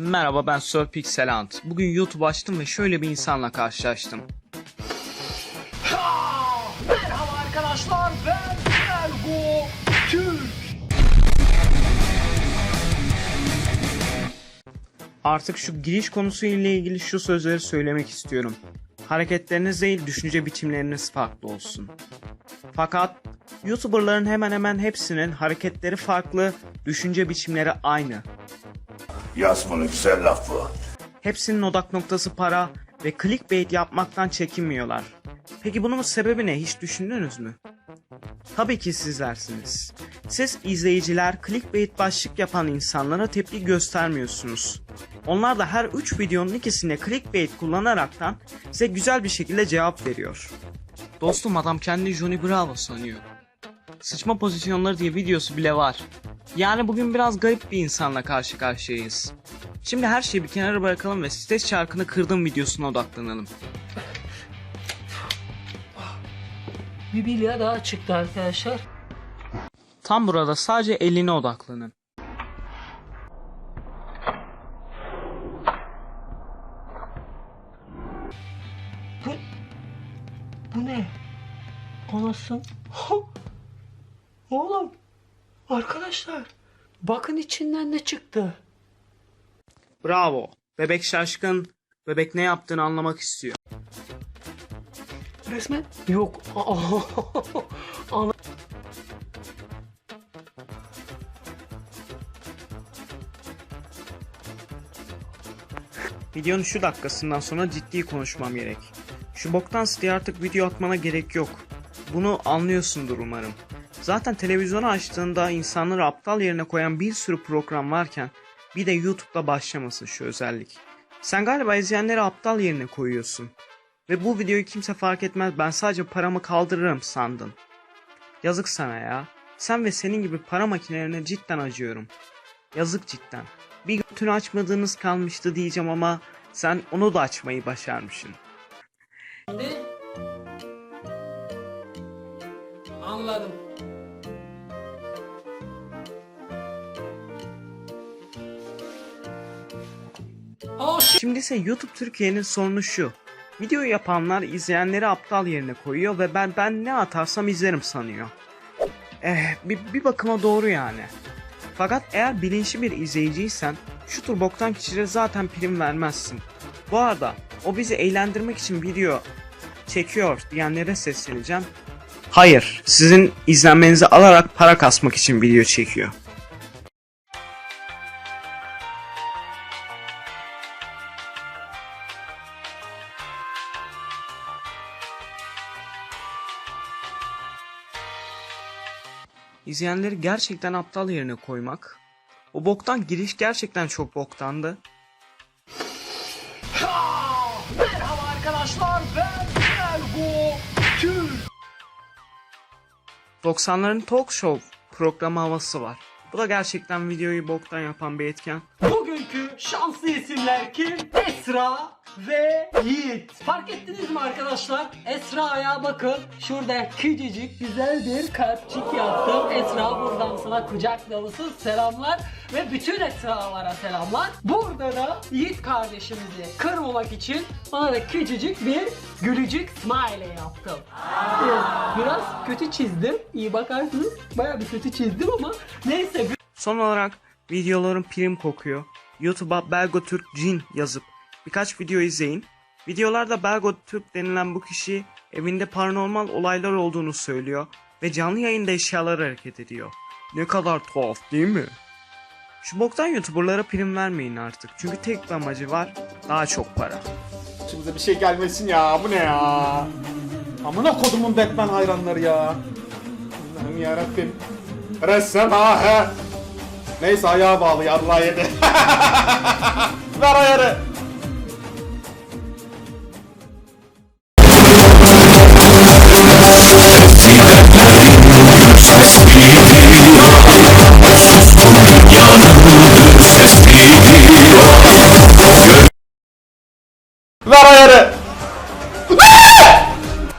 Merhaba ben Sir Pixelant. Bugün YouTube açtım ve şöyle bir insanla karşılaştım. Merhaba arkadaşlar ben Ergo Türk. Artık şu giriş konusu ile ilgili şu sözleri söylemek istiyorum. Hareketleriniz değil düşünce biçimleriniz farklı olsun. Fakat YouTuberların hemen hemen hepsinin hareketleri farklı, düşünce biçimleri aynı. Yazmalı güzel laf bu. Hepsinin odak noktası para ve clickbait yapmaktan çekinmiyorlar. Peki bunun sebebi ne hiç düşündünüz mü? Tabii ki sizlersiniz. Siz izleyiciler clickbait başlık yapan insanlara tepki göstermiyorsunuz. Onlar da her 3 videonun ikisine clickbait kullanaraktan size güzel bir şekilde cevap veriyor. Dostum adam kendi Johnny Bravo sanıyor. Sıçma pozisyonları diye videosu bile var. Yani bugün biraz garip bir insanla karşı karşıyayız. Şimdi her şeyi bir kenara bırakalım ve stres çarkını kırdım videosuna odaklanalım. Bir bilya daha çıktı arkadaşlar. Tam burada sadece eline odaklanın. Bu, bu ne? Anasın. Oğlum. Arkadaşlar. Bakın içinden ne çıktı. Bravo. Bebek şaşkın. Bebek ne yaptığını anlamak istiyor. Resmen yok. Ana. Videonun şu dakikasından sonra ciddi konuşmam gerek. Şu boktan siteye artık video atmana gerek yok. Bunu anlıyorsundur umarım. Zaten televizyonu açtığında insanları aptal yerine koyan bir sürü program varken bir de YouTube'da başlamasın şu özellik. Sen galiba izleyenleri aptal yerine koyuyorsun. Ve bu videoyu kimse fark etmez ben sadece paramı kaldırırım sandın. Yazık sana ya. Sen ve senin gibi para makinelerine cidden acıyorum. Yazık cidden. Bir götünü açmadığınız kalmıştı diyeceğim ama sen onu da açmayı başarmışsın. Anladım. Şimdi ise YouTube Türkiye'nin sorunu şu. Videoyu yapanlar izleyenleri aptal yerine koyuyor ve ben ben ne atarsam izlerim sanıyor. Eh bir, bir bakıma doğru yani. Fakat eğer bilinçli bir izleyiciysen şu tür boktan kişilere zaten prim vermezsin. Bu arada o bizi eğlendirmek için video çekiyor diyenlere sesleneceğim. Hayır, sizin izlenmenizi alarak para kasmak için video çekiyor. İzleyenleri gerçekten aptal yerine koymak. O boktan giriş gerçekten çok boktandı. Merhaba arkadaşlar ben Ergo Türk. 90'ların talk show programı havası var. Bu da gerçekten videoyu boktan yapan bir etken. Bugünkü şanslı isimler kim? Esra ve Yiğit. Fark ettiniz mi arkadaşlar? Esra'ya bakın. Şurada küçücük güzel bir kalpçik yaptım. Esra buradan sana kucak dolusu selamlar. Ve bütün Esra'lara selamlar. Burada da Yiğit kardeşimizi kırmamak için ona da küçücük bir gülücük smile yaptım. Evet, biraz kötü çizdim. İyi bakarsınız. Baya bir kötü çizdim ama neyse. Son olarak videoların prim kokuyor. YouTube'a Belgo Türk Cin yazıp birkaç video izleyin. Videolarda Belgo Türk denilen bu kişi evinde paranormal olaylar olduğunu söylüyor ve canlı yayında eşyalar hareket ediyor. Ne kadar tuhaf değil mi? Şu boktan YouTuber'lara prim vermeyin artık. Çünkü tek bir amacı var. Daha çok para. Başımıza bir şey gelmesin ya. Bu ne ya? Amına kodumun Batman hayranları ya. Allah'ım yarabbim. Ressam ha. Neyse ayağa bağlı yarrağı yedi. Ver ayarı. Ver ayarı.